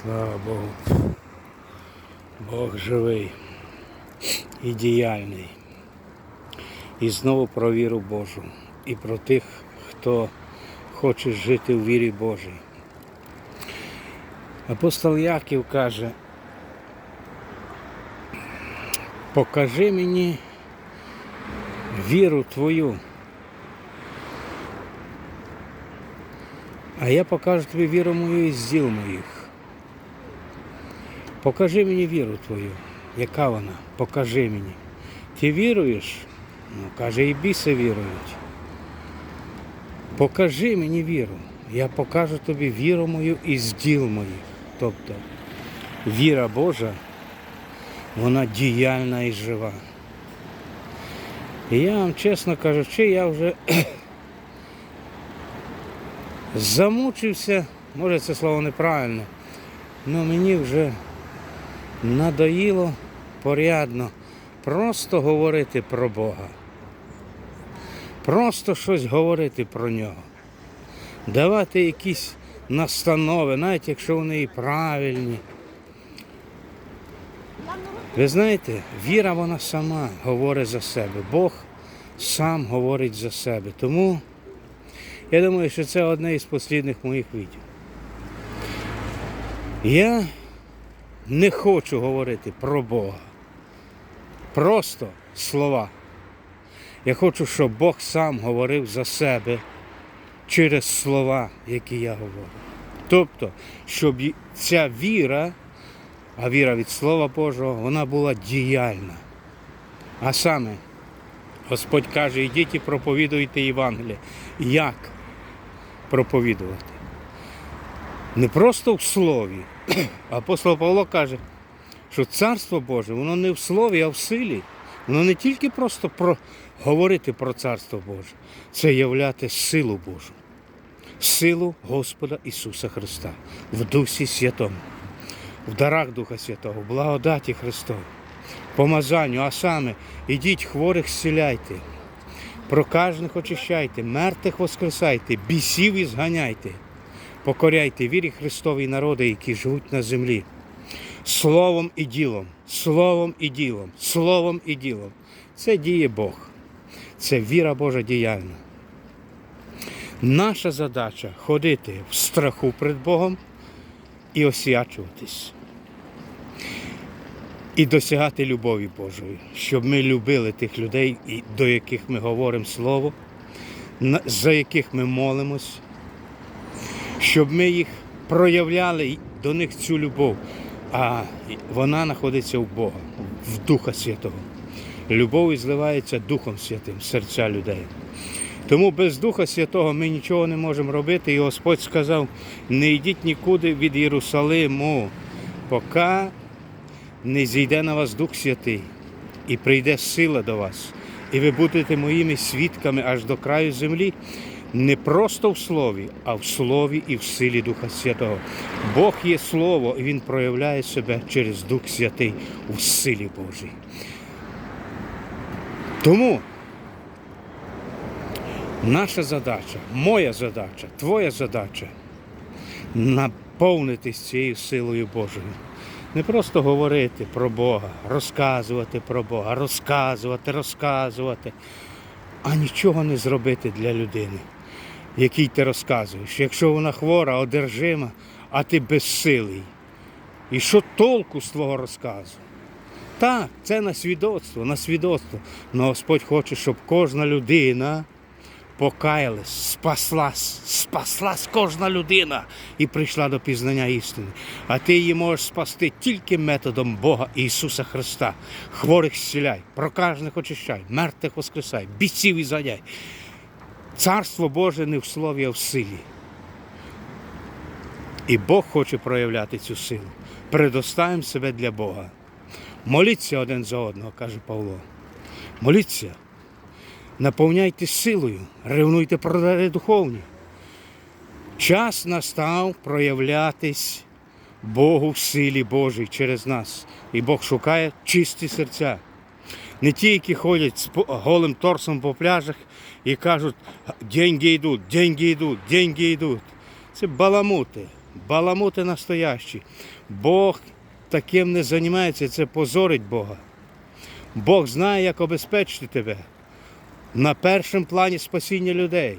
Слава Богу. Бог живий і діяльний. І знову про віру Божу. І про тих, хто хоче жити в вірі Божій. Апостол Яків каже, покажи мені віру твою. А я покажу тобі віру мою і діл моїх. Покажи мені віру твою. Яка вона? Покажи мені. Ти віруєш? Ну, каже, і біси вірують. Покажи мені віру. Я покажу тобі віру мою і діл моїх. Тобто віра Божа, вона діяльна і жива. І я вам чесно кажучи, я вже замучився, може це слово неправильне, але мені вже надоїло порядно просто говорити про Бога. Просто щось говорити про нього. Давати якісь настанови, навіть якщо вони і правильні. Ви знаєте, віра вона сама говорить за себе. Бог сам говорить за себе. Тому я думаю, що це одне із послідних моїх відео. Я не хочу говорити про Бога. Просто слова. Я хочу, щоб Бог сам говорив за себе через слова, які я говорю. Тобто, щоб ця віра, а віра від Слова Божого, вона була діяльна. А саме, Господь каже, ідіть і проповідуйте Євангеліє. Як проповідувати? Не просто в слові. Апостол Павло каже, що Царство Боже, воно не в слові, а в силі. Воно не тільки просто про говорити про Царство Боже, це являти силу Божу, силу Господа Ісуса Христа в Дусі Святому, в дарах Духа Святого, в благодаті Христовій, помазанню, а саме ідіть хворих зціляйте, прокажених очищайте, мертвих воскресайте, бісів і зганяйте. Покоряйте вірі Христовій народи, які живуть на землі. Словом і ділом, словом і ділом, словом і ділом. Це діє Бог. Це віра Божа діяльна. Наша задача ходити в страху перед Богом і освячуватись. І досягати любові Божої, щоб ми любили тих людей, до яких ми говоримо Слово, за яких ми молимось, щоб ми їх проявляли до них цю любов. А вона знаходиться в Бога, в Духа Святого. Любов і зливається Духом Святим серця людей. Тому без Духа Святого ми нічого не можемо робити. І Господь сказав: не йдіть нікуди від Єрусалиму, поки не зійде на вас Дух Святий і прийде сила до вас. І ви будете моїми свідками аж до краю землі, не просто в слові, а в слові і в силі Духа Святого. Бог є Слово, і Він проявляє себе через Дух Святий у силі Божій. Тому наша задача, моя задача, твоя задача наповнитись цією силою Божою. Не просто говорити про Бога, розказувати про Бога, розказувати, розказувати, а нічого не зробити для людини, якій ти розказуєш. Якщо вона хвора, одержима, а ти безсилий. І що толку з твого розказу? Так, це на свідоцтво, на свідоцтво. Але Господь хоче, щоб кожна людина покаялась, спаслась, спаслась кожна людина і прийшла до пізнання істини. А ти її можеш спасти тільки методом Бога Ісуса Христа. Хворих зціляй, прокажених очищай, мертвих воскресай, бійців і заняй. Царство Боже не в слові, а в силі. І Бог хоче проявляти цю силу. Предоставимо себе для Бога. Моліться один за одного, каже Павло. Моліться, наповняйте силою, ревнуйте про дари духовні. Час настав проявлятись Богу в силі Божій через нас. І Бог шукає чисті серця. Не ті, які ходять з голим торсом по пляжах і кажуть, деньги йдуть, деньги йдуть, деньги йдуть. Це баламути. баламути настоящі. Бог таким не займається, це позорить Бога. Бог знає, як обезпечити тебе. На першому плані спасіння людей,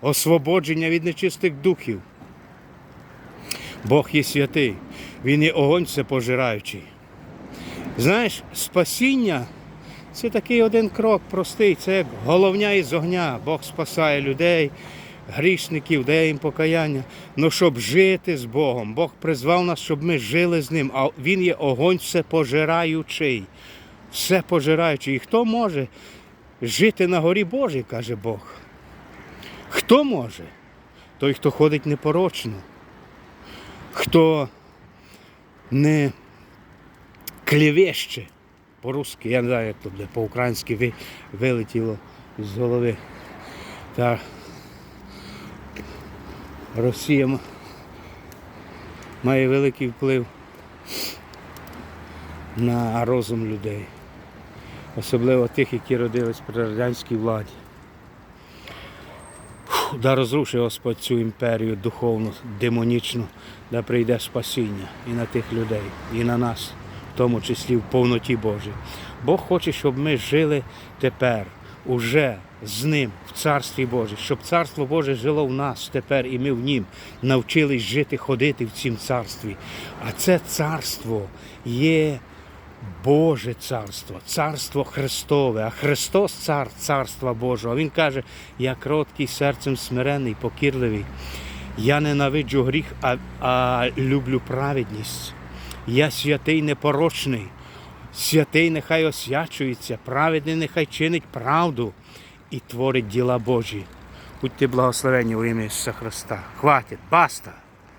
освободження від нечистих духів. Бог є святий, Він є огонь всепожираючий. Знаєш, спасіння це такий один крок простий, це головня із огня. Бог спасає людей, грішників, дає їм покаяння. Ну щоб жити з Богом, Бог призвав нас, щоб ми жили з ним, а Він є огонь всепожираючий. Всепожираючий. І хто може жити на горі Божій, каже Бог. Хто може? Той, хто ходить непорочно, хто не клевеще по-русски, я не знаю, як буде, по-українськи ви- вилетіло з голови. Та Росія має великий вплив на розум людей, особливо тих, які родились при радянській владі. Да розруши Господь цю імперію духовну, демонічну, да прийде спасіння і на тих людей, і на нас, тому числі в повноті Божій. Бог хоче, щоб ми жили тепер, уже з Ним, в Царстві Божій, щоб Царство Боже жило в нас тепер, і ми в Нім навчились жити, ходити в цім царстві. А це царство є Боже царство, царство Христове, а Христос цар царства Божого. Він каже, я кроткий серцем смирений, покірливий. Я ненавиджу гріх, а, а люблю праведність. Я святий непорочний. Святий нехай освячується, праведний нехай чинить правду і творить діла Божі. Будьте благословені у ім'я Ісуса Христа. Хватить, баста!